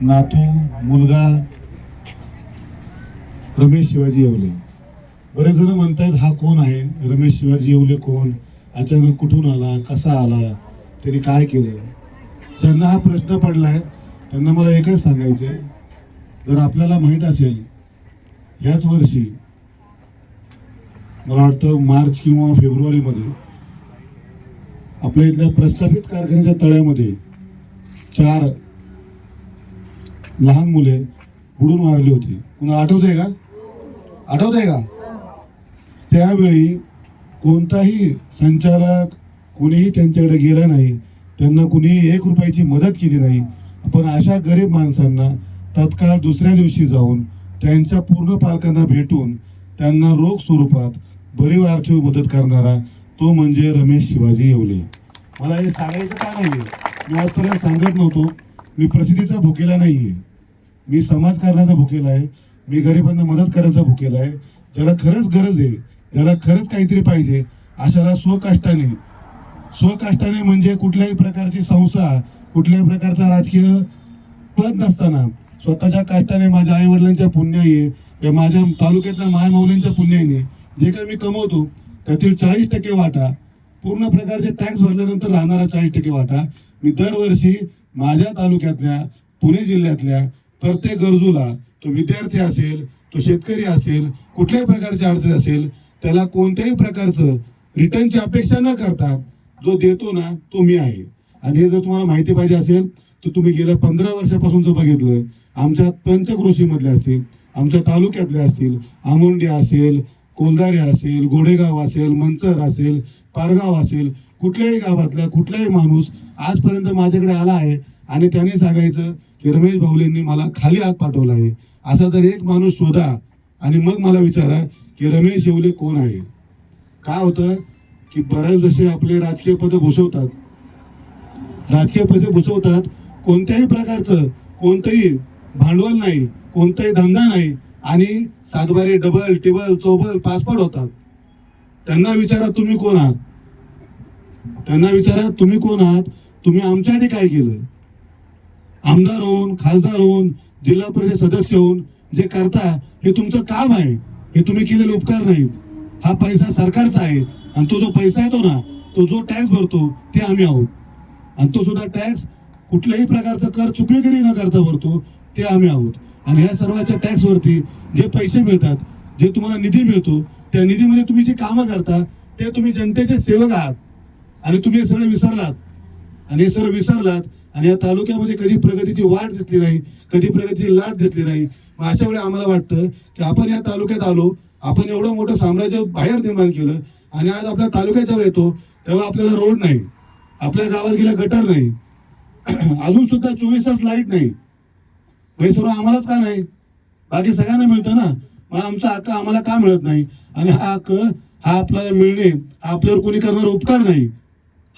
नातू मुलगा रमेश शिवाजी येवले. बरेच जण म्हणतायत हा कोण आहे? रमेश शिवाजी येवले कोण? अचानक कुठून आला? कसा आला? त्यांनी काय केलं? ज्यांना हा प्रश्न पडला आहे त्यांना मला एकच सांगायचं आहे जर आपल्याला माहीत असेल याच वर्षी मला वाटतं मार्च किंवा फेब्रुवारीमध्ये आपल्या इथल्या प्रस्थापित कारखान्याच्या तळ्यामध्ये चार लहान मुले बुडून मारली होती. कुणाला आठवतंय का? आठवतंय का? त्यावेळी कोणताही संचालक कोणीही त्यांच्याकडे गेला नाही. त्यांना कुणीही एक रुपयाची मदत केली नाही. पण अशा गरीब माणसांना तत्काळ दुसऱ्या दिवशी जाऊन त्यांच्या पूर्ण पालकांना भेटून त्यांना रोख स्वरूपात भरीव आर्थिक मदत करणारा तो म्हणजे रमेश शिवाजी येवले. मला हे सांगायचं का नाही मी आजपर्यंत सांगत नव्हतो. मी प्रसिद्धीचा भुकेला नाही आहे मी समाजकारणाचा भुकेला आहे. मी गरिबांना मदत करायचा भुकेला आहे. ज्याला खरंच गरज आहे ज्याला खरंच काहीतरी पाहिजे अशाला स्वकाष्टाने स्वकाष्टाने म्हणजे कुठल्याही प्रकारची संस्था कुठल्याही प्रकारचा राजकीय पद नसताना स्वतःच्या काष्टाने माझ्या आई वडिलांच्या पुण्याई या माझ्या तालुक्यातल्या मायमाऊलींच्या पुण्याईने जे काही मी कमवतो त्यातील चाळीस टक्के वाटा पूर्ण प्रकारचे टॅक्स भरल्यानंतर राहणारा चाळीस टक्के वाटा मी दरवर्षी माझ्या तालुक्यातल्या पुणे जिल्ह्यातल्या प्रत्येक गरजूला तो विद्यार्थी असेल तो शेतकरी असेल कुठल्याही प्रकारची अडचण असेल त्याला कोणत्याही प्रकारचं रिटर्नची अपेक्षा न करता जो देतो ना तो मी आहे. आणि हे जर तुम्हाला माहिती पाहिजे असेल तर तुम्ही गेल्या पंधरा वर्षापासून जर बघितलं आमच्या पंचकृषीमधले असतील आमच्या तालुक्यातले असतील आमुंडी असेल कोलदारे असेल गोडेगाव असेल मंचर असेल पारगाव असेल कुठल्याही गावातला कुठलाही माणूस आजपर्यंत माझ्याकडे आला आहे आणि त्याने सांगायचं की रमेश भाऊलेंनी मला खाली हात पाठवला आहे. असा तर एक माणूस शोधा आणि मग मला विचारा की रमेश येवले कोण आहे? काय होतं की बऱ्याच जसे आपले राजकीय पद घुसवतात राजकीय पैसे घुसवतात कोणत्याही प्रकारचं कोणतंही भांडवल नाही कोणताही धंदा नाही आणि सातबारे डबल टेबल चौबल पासपोर्ट होतात. त्यांना विचारा तुम्ही कोण आहात? त्यांना विचारा तुम्ही कोण आहात? तुम्ही आमच्यासाठी काय केलं आमदार होऊन खासदार होऊन जिल्हा परिषद सदस्य होऊन जे करता हे तुमचं काम आहे. हे तुम्ही केलेले उपकार नाहीत. हा पैसा सरकारचा आहे. आणि तो जो पैसा येतो ना तो जो टॅक्स भरतो ते आम्ही आहोत. आणि तो सुद्धा टॅक्स कुठल्याही प्रकारचा कर चुकवेगिरी न करता भरतो ते आम्ही आहोत. आणि ह्या सर्वांच्या टॅक्सवरती जे पैसे मिळतात जे तुम्हाला निधी मिळतो त्या निधीमध्ये तुम्ही जी कामं करता ते तुम्ही जनतेचे सेवक आहात. आणि तुम्ही हे सगळं विसरलात. आणि हे सगळं विसरलात आणि या तालुक्यामध्ये कधी प्रगतीची वाट दिसली नाही कधी प्रगतीची लाट दिसली नाही. मग अशा वेळी आम्हाला वाटतं की आपण या तालुक्यात आलो आपण एवढं मोठं साम्राज्य बाहेर निर्माण केलं आणि आज आपल्या तालुक्यात जेव्हा येतो तेव्हा आपल्याला रोड नाही आपल्या गावात गेलं गटर नाही. अजून सुद्धा चोवीस तास लाइट नाही. हे सर्व आम्हालाच का नाही? बाकी सगळ्यांना मिळतं ना? मग आमचा हक्क आम्हाला का मिळत नाही? आणि हा हक्क हा आपल्याला मिळणे हा आपल्यावर कोणी करणारा उपकार नाही.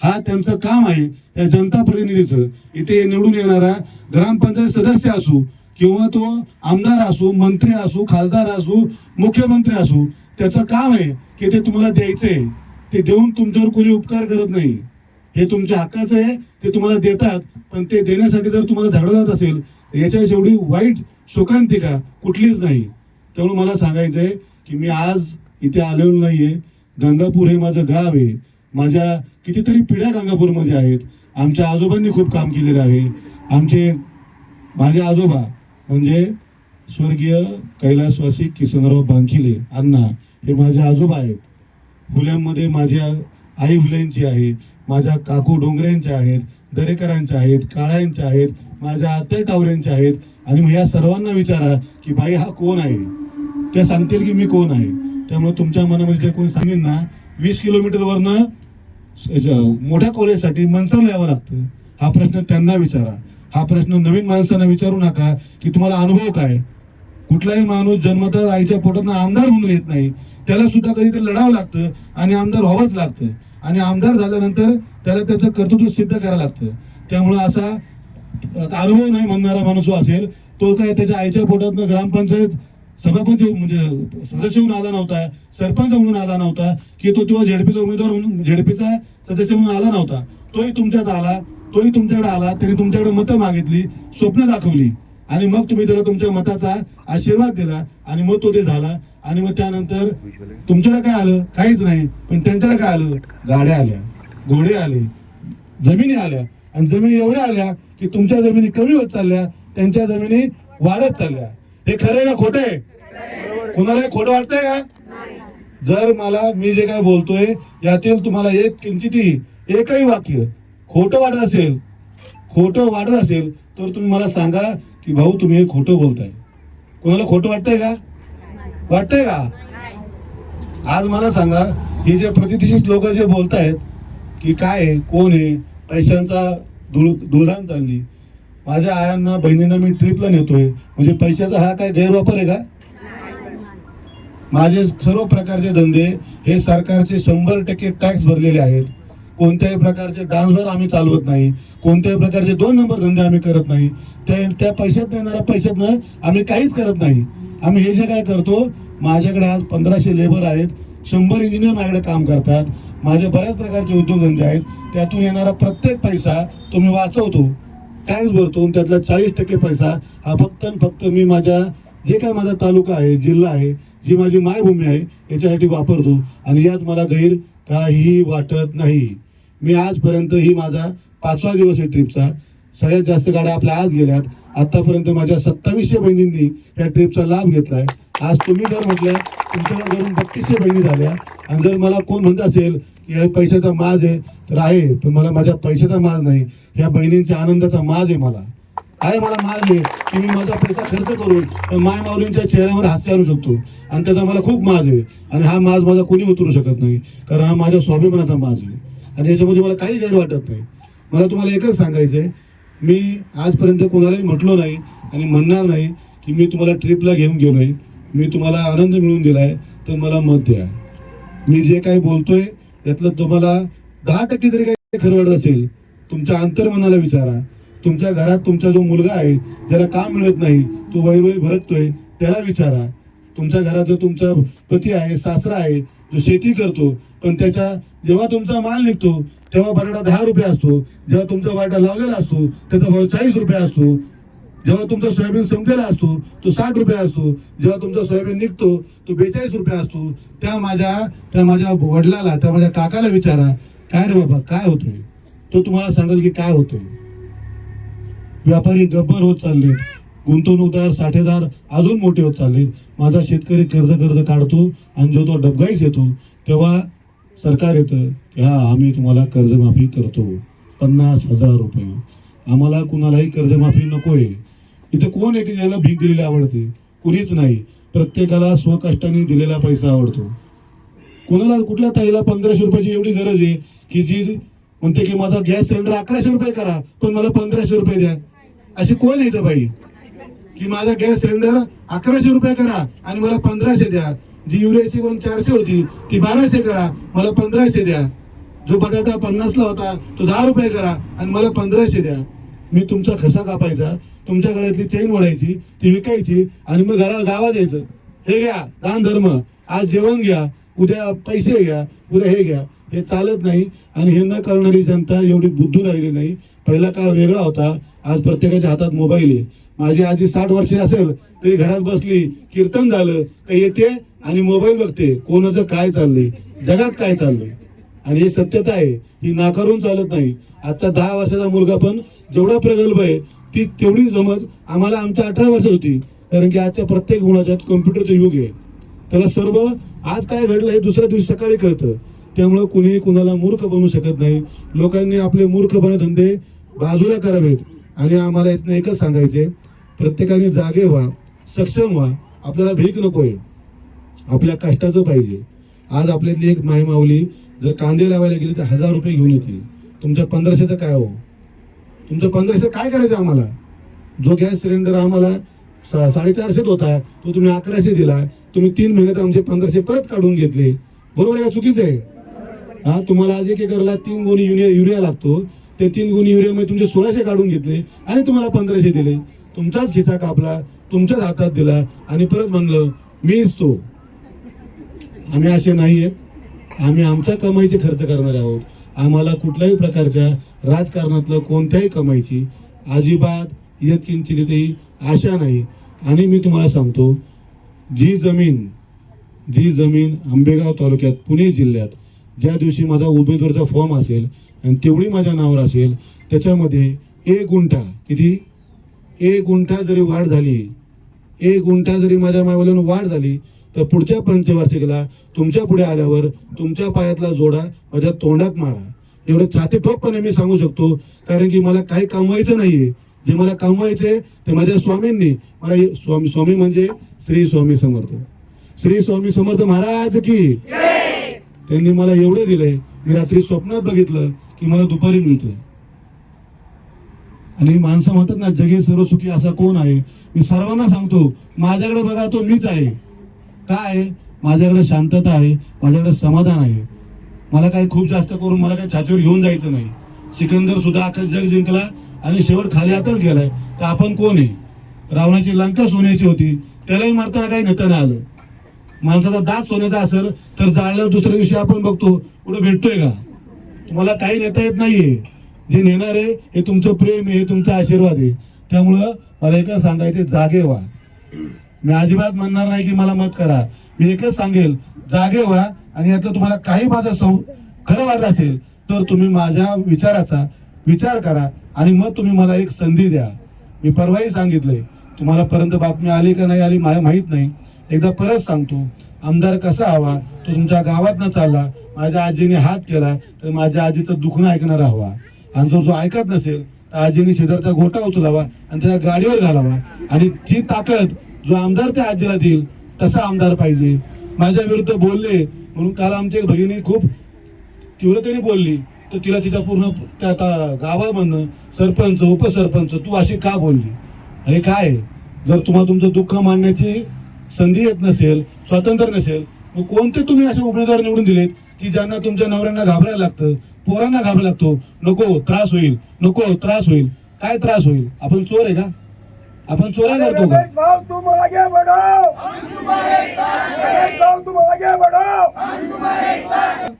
हा त्यांचं काम आहे या जनता प्रतिनिधीचं. इथे निवडून येणारा ग्रामपंचायत सदस्य असू किंवा तो आमदार असू मंत्री असू खासदार असू मुख्यमंत्री असू त्याचं काम आहे की ते तुम्हाला द्यायचंय. ते देऊन तुमच्यावर कोणी उपकार करत नाही. हे तुमच्या हक्काचं आहे ते तुम्हाला देतात पण ते देण्यासाठी जर तुम्हाला झाडं जात असेल याच्या एवढी वाईट शोकांतिका कुठलीच नाही. त्यामुळे मला सांगायचंय की मी आज इथे आलेलो नाहीये. गंगापूर हे माझं गाव आहे. माझ्या कितीतरी पिढ्या गंगापूरमध्ये आहेत. आमच्या आजोबांनी खूप काम केलेलं आहे. आमचे माझे आजोबा म्हणजे स्वर्गीय कैलासवासी किसनराव बांखिले अण्णा हे माझे आजोबा आहेत. फुल्यांमध्ये माझ्या आई फुल्यांची आहे माझ्या काकू डोंगऱ्यांच्या आहेत दरेकरांच्या आहेत काळ्यांच्या आहेत माझ्या आत्या टावऱ्यांच्या आहेत. आणि मग या सर्वांना विचारा की बाई हा कोण आहे? त्या सांगतील की मी कोण आहे. त्यामुळे तुमच्या मनामध्ये जे कोण सांगेन ना वीस किलोमीटरवरनं मोठ्या कॉलेजसाठी मनसरला यावं लागतं. हा प्रश्न त्यांना विचारा. हा प्रश्न नवीन माणसांना विचारू नका की तुम्हाला अनुभव काय? कुठलाही माणूस जन्मतः आईच्या पोटात आमदार म्हणून येत नाही. त्याला सुद्धा कधीतरी लढावं लागतं आणि आमदार व्हावंच लागतं. आणि आमदार झाल्यानंतर त्याला त्याचं कर्तृत्व सिद्ध करावं लागतं. त्यामुळं असा अनुभव नाही म्हणणारा माणूस जो असेल तो काय त्याच्या आईच्या पोटातनं ग्रामपंचायत सभापती म्हणजे सदस्य म्हणून आला नव्हता सरपंच म्हणून आला नव्हता की तो तेव्हा झेडपीचा उमेदवार म्हणून झेडपीचा सदस्य म्हणून आला नव्हता. तोही तुमच्यात आला तोही तुमच्याकडे आला त्याने तुमच्याकडे मतं मागितली स्वप्न दाखवली. आणि मग तुम्ही त्याला तुमच्या मताचा आशीर्वाद दिला आणि मग तो ते झाला. आणि मग त्यानंतर तुमच्याकडे काय आलं? काहीच नाही पण त्यांच्याकडे काय आलं? गाड्या आल्या घोडे आले जमिनी आल्या. आणि जमिनी एवढ्या आल्या की तुमच्या जमिनी कमी होत चालल्या त्यांच्या जमिनी वाढत चालल्या. हे खरं आहे का खोटं आहे? कुणाला हे खोटं वाटतंय का? जर मला मी जे काय बोलतोय यातील तुम्हाला एक किंचितही एकही वाक्य खोटं वाटत असेल खोटं वाटत असेल तर तुम्ही मला सांगा की भाऊ तुम्ही हे खोटं बोलताय. कोणाला खोटं वाटतंय का? वाटतंय का? आज मला सांगा ही जे प्रतिष्ठित लोक जे बोलतायत की काय आहे कोण आहे पैशांचा धुळ धुळधान चालली. माझ्या आयांना बहिणींना मी ट्रिपला नेतोय. म्हणजे पैशाचा हा काय गैरवापर आहे का? माझे सर्व प्रकारचे धंदे हे सरकारचे शंभर टक्के टॅक्स भरलेले आहेत. कोणत्याही प्रकारचे डान्सभर आम्ही चालवत नाही. कोणत्याही प्रकारचे दोन नंबर धंदे आम्ही करत नाही. त्या त्या पैशात येणाऱ्या पैशातनं आम्ही काहीच करत नाही. आम्ही हे जे काय करतो माझ्याकडे आज पंधराशे लेबर आहेत. शंभर इंजिनियर माझ्याकडे काम करतात. माझे बऱ्याच प्रकारचे उद्योगधंदे आहेत. त्यातून येणारा प्रत्येक पैसा तो मी वाचवतो. टॅक्स भरतो आणि त्यातला चाळीस टक्के पैसा हा फक्त आणि फक्त मी माझ्या जे काय माझा तालुका आहे जिल्हा आहे जी माझी मायभूमी आहे याच्यासाठी वापरतो. आणि यात मला गैर काहीही वाटत नाही. मी आजपर्यंत ही माझा पाचवा दिवस आहे ट्रिपचा. सगळ्यात जास्त गाड्या आपल्या आज गेल्यात. आत्तापर्यंत माझ्या सत्तावीसशे बहिणींनी या ट्रिपचा लाभ घेतला आहे आज तुम्ही जर म्हटल्या तुमच्याकडे धरून बत्तीसशे बहिणी झाल्या आणि जर मला कोण म्हणत असेल की या पैशाचा माज आहे तर आहे पण मला माझ्या पैशाचा माज नाही. ह्या बहिणींच्या आनंदाचा माज आहे मला. आहे मला माज आहे की मी माझा पैसा खर्च करून माय माऊलींच्या चेहऱ्यावर हास्य आणू शकतो. आणि त्याचा मला खूप माज आहे. आणि हा माज माझा कोणी उतरू शकत नाही कारण हा माझ्या स्वाभिमानाचा माज आहे. आणि याच्यामध्ये मला काही गैर वाटत नाही. मला तुम्हाला एकच सांगायचं आहे. मी आजपर्यंत कोणालाही म्हटलो नाही आणि म्हणणार नाही की मी तुम्हाला ट्रिपला घेऊन गेलोय मी तुम्हाला आनंद मिळवून आहे. तर मला मत द्या. मी जे काही बोलतोय यातलं तुम्हाला दहा टक्के जरी काही खरं वाटत असेल तुमच्या अंतर्मनाला विचारा. तुमच्या घरात तुमचा जो मुलगा आहे ज्याला काम मिळत नाही तो वैवै भरकतोय त्याला विचारा. तुमच्या घरात जो तुमचा पती आहे सासरा आहे जो शेती करतो पण त्याच्या जेव्हा तुमचा माल निघतो तेव्हा बटाटा दहा रुपये असतो. जेव्हा तुमचा वाटा लावलेला असतो त्याचा भाव चाळीस रुपये असतो. जेव्हा तुमचा सोयाबीन संपलेला असतो तो साठ रुपये असतो. जेव्हा तुमचा सोयाबीन निघतो तो बेचाळीस रुपये असतो. त्या माझ्या त्या माझ्या वडिलाला त्या माझ्या काकाला विचारा काय रे बाबा काय होतंय? तो तुम्हाला सांगेल की काय होतंय. व्यापारी गब्बर होत चालले. गुंतवणूकदार साठेदार अजून मोठे होत चालले. माझा शेतकरी कर्ज कर्ज काढतो आणि जो तो डबगाईस येतो तेव्हा सरकार येतं की हा आम्ही तुम्हाला कर्जमाफी करतो. पन्नास हजार रुपये. आम्हाला कुणालाही कर्जमाफी नकोय. इथं कोण एक याला ज्याला भीक दिलेली आवडते? कुणीच नाही. प्रत्येकाला स्वकष्टाने दिलेला पैसा आवडतो. कोणाला कुठल्या ताईला पंधराशे रुपयाची एवढी गरज आहे की जी म्हणते की माझा गॅस सिलेंडर अकराशे रुपये करा पण मला पंधराशे रुपये द्या. अशी कोण येतं बाई? की माझा गॅस सिलेंडर अकराशे रुपये करा आणि मला पंधराशे द्या. जी युरियाची कोण चारशे होती ती बाराशे करा. मला पंधराशे द्या. जो बटाटा पन्नासला होता तो दहा रुपये करा आणि मला पंधराशे द्या. मी तुमचा खसा कापायचा तुमच्या गळ्यातली चैन ओढायची ती विकायची आणि मग घरा गावात यायचं हे घ्या दान धर्म. आज जेवण घ्या उद्या पैसे घ्या उद्या हे घ्या. हे चालत नाही आणि हे न करणारी जनता एवढी बुद्धू राहिली नाही. पहिला काळ वेगळा होता. आज प्रत्येकाच्या हातात मोबाईल आहे. माझी आजी साठ वर्षे असेल तरी घरात बसली कीर्तन झालं का येते आणि मोबाईल बघते. कोणाचं काय चाललंय? जगात काय चाललंय? आणि ही सत्यता आहे ही नाकारून चालत नाही. आजचा दहा वर्षाचा मुलगा पण जेवढा प्रगल्भ आहे ती तेवढी समज आम्हाला आमच्या अठरा वर्ष होती. कारण की आजच्या प्रत्येक मुलाच्यात कम्प्युटरचं युग आहे. त्याला सर्व आज काय घडलं हे दुसऱ्या दिवशी सकाळी कळतं. त्यामुळं कुणीही कुणाला मूर्ख बनू शकत नाही. लोकांनी आपले मूर्खपणे धंदे बाजूला करावेत. आणि आम्हाला इथनं एकच सांगायचे प्रत्येकाने जागे व्हा सक्षम व्हा. आपल्याला भीक नकोय. आपल्या कष्टाचं पाहिजे. आज आपल्यातली एक माय माऊली जर कांदे लावायला गेली तर हजार रुपये घेऊन येतील. तुमच्या पंधराशेचं काय हो? तुमचं पंधराशे काय करायचं आम्हाला? जो गॅस सिलेंडर आम्हाला सा- साडेचारशेत होता तो तुम्ही अकराशे दिला. तुम्ही तीन महिन्यात आमचे पंधराशे परत काढून घेतले. बरोबर आहे का चुकीचं आहे? हा तुम्हाला आज एक एकरला तीन गुणी युरिया युरिया लागतो. ते तीन गुण युरियामध्ये तुमचे सोळाशे काढून घेतले आणि तुम्हाला पंधराशे दिले. तुमचाच खिसा कापला तुमच्याच हातात दिला आणि परत म्हणलं मीच तो. आम्ही असे नाही आहेत आम्ही आमच्या कमाईचे खर्च करणारे आहोत. आम्हाला कुठल्याही प्रकारच्या राजकारणातलं कोणत्याही कमाईची अजिबात यत्किंचितही आशा नाही. आणि मी तुम्हाला सांगतो जी जमीन जी जमीन आंबेगाव तालुक्यात पुणे जिल्ह्यात ज्या दिवशी माझा उमेदवारचा फॉर्म असेल आणि तेवढी माझ्या नावावर असेल त्याच्यामध्ये एक गुंठा किती? एक गुंठा जरी वाढ झाली एक गुंठा जरी माझ्या मायवाल्यानं वाढ झाली तर पुढच्या पंचवार्षिकला तुमच्यापुढे आल्यावर तुमच्या पायातला जोडा माझ्या तोंडात मारा. एवढं छाती ठोकपणे मी सांगू शकतो कारण की मला काही कमवायचं नाहीये. जे मला कमवायचे ते माझ्या स्वामींनी मला स्वामी स्वामी म्हणजे श्री स्वामी समर्थ. श्री स्वामी समर्थ महाराज की. त्यांनी मला एवढं दिलंय मी रात्री स्वप्नात बघितलं की मला दुपारी मिळतोय. आणि माणसं म्हणतात ना जगे सर्व सुखी असा कोण आहे? मी सर्वांना सांगतो माझ्याकडे बघा तो मीच आहे. काय? माझ्याकडे शांतता आहे माझ्याकडे समाधान आहे. मला काही खूप जास्त करून मला काही छातीवर घेऊन जायचं नाही. सिकंदर सुद्धा आकाश जग जिंकला आणि शेवट खाली आताच गेलाय. तर आपण कोण आहे? रावणाची लंका सोन्याची होती. त्यालाही मारताना काही नेता नाही आलं. माणसाचा दात सोन्याचा असेल तर जाळल्यावर दुसऱ्या दिवशी आपण बघतो कुठं भेटतोय का? तुम्हाला काही नेता येत नाहीये. जे नेणार आहे हे तुमचं प्रेम आहे हे तुमचा आशीर्वाद आहे. त्यामुळं मला एकच सांगायचे जागे व्हा. मी अजिबात म्हणणार नाही की मला मत करा. मी एकच सांगेल जागे व्हा आणि यातलं तुम्हाला काही माझं सौ खरं वाटत असेल तर तुम्ही माझ्या विचाराचा विचार करा आणि मग तुम्ही मला एक संधी द्या. मी परवाही सांगितलंय तुम्हाला पर्यंत बातमी आली का नाही आली मला माहीत नाही. एकदा परत सांगतो आमदार कसा हवा तो तुमच्या गावातनं चालला माझ्या आजीने हात केला तर माझ्या आजीचं दुखणं ऐकणारा हवा. आणि जो जो ऐकत नसेल तर आजीने शेजारचा गोटा उचलावा आणि त्याच्या गाडीवर घालावा. आणि ती ताकद जो आमदार त्या आजीला देईल तसा आमदार पाहिजे. माझ्या विरुद्ध बोलले म्हणून काल आमची एक भगिनी खूप तीव्रतेने बोलली. तर तिला तिच्या पूर्ण त्या आता गावामधनं सरपंच उपसरपंच तू अशी का बोलली? अरे काय? आहे? जर तुम्हाला तुमचं दुःख मांडण्याची संधी येत नसेल स्वातंत्र्य नसेल मग कोणते तुम्ही असे उमेदवार निवडून दिलेत? की ज्यांना तुमच्या नवऱ्यांना घाबरायला लागतं पोरांना घाबरायला लागतो नको त्रास होईल नको त्रास होईल. काय त्रास होईल? आपण चोर आहे का? आपण चोऱ्या करतो का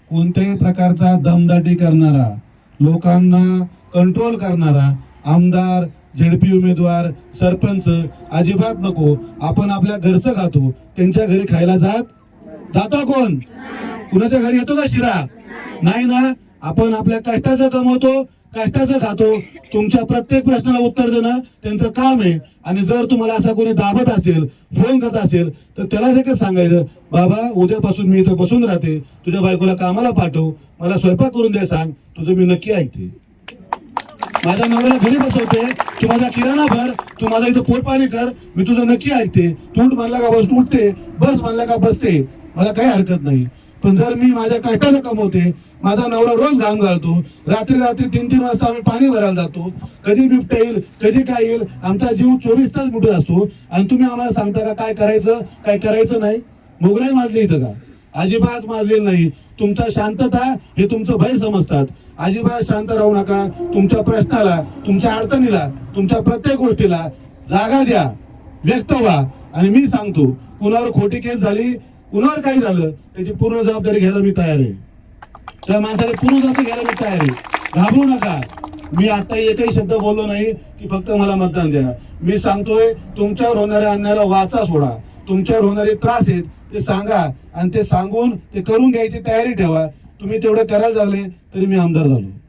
कोणत्याही प्रकारचा दमदाटी करणारा लोकांना कंट्रोल करणारा आमदार झेडपी उमेदवार सरपंच अजिबात नको. आपण आपल्या घरचं खातो त्यांच्या घरी खायला जात? जातो कोण? कुणाच्या घरी येतो का शिरा? नाही ना? आपण आपल्या कष्टाचं कमवतो कष्टाचं खातो. तुमच्या प्रत्येक प्रश्नाला उत्तर देणं त्यांचं काम आहे. आणि जर तुम्हाला असा कोणी दाबत असेल फोन करत असेल तर त्याला एकच सांगायचं बाबा उद्यापासून मी इथं बसून राहते. तुझ्या बायकोला कामाला पाठव. मला स्वयंपाक करून दे सांग. तुझं मी नक्की ऐकते. माझ्या नवऱ्याला घरी बसवते. तू माझा किराणा भर. तू माझा इथं पोट पाणी कर. मी तुझं नक्की ऐकते. तू उठ म्हणला का बस उठते. बस म्हणला का बसते. मला काही हरकत नाही. पण जर मी माझ्या कष्टानं कमवते माझा नवरा रोज घाम घालतो रात्री रात्री तीन तीन वाजता आम्ही पाणी भरायला जातो कधी बिबट्या येईल कधी काय येईल आमचा जीव चोवीस तास बुटत असतो. आणि तुम्ही आम्हाला सांगता का काय करायचं काय करायचं नाही? मोगराई माजली इथं का? अजिबात माजलेलं नाही. तुमचा शांतता हे तुमचं भय समजतात. अजिबात शांत राहू नका. तुमच्या प्रश्नाला तुमच्या अडचणीला तुमच्या प्रत्येक गोष्टीला जागा द्या व्यक्त व्हा. आणि मी सांगतो कुणावर खोटी केस झाली कुणावर काही झालं? त्याची पूर्ण जबाबदारी घ्यायला मी तयार आहे. त्या माणसाला पूर्ण जबाबदारी घ्यायला मी तयार आहे. घाबरू नका. मी आता एकही शब्द बोललो नाही की फक्त मला मतदान द्या. मी सांगतोय तुमच्यावर होणाऱ्या अन्यायाला वाचा सोडा. तुमच्यावर होणारे त्रास आहेत ते सांगा. आणि ते सांगून ते करून घ्यायची तयारी ठेवा. तुम्ही तेवढं करायला लागले तरी मी आमदार झालो.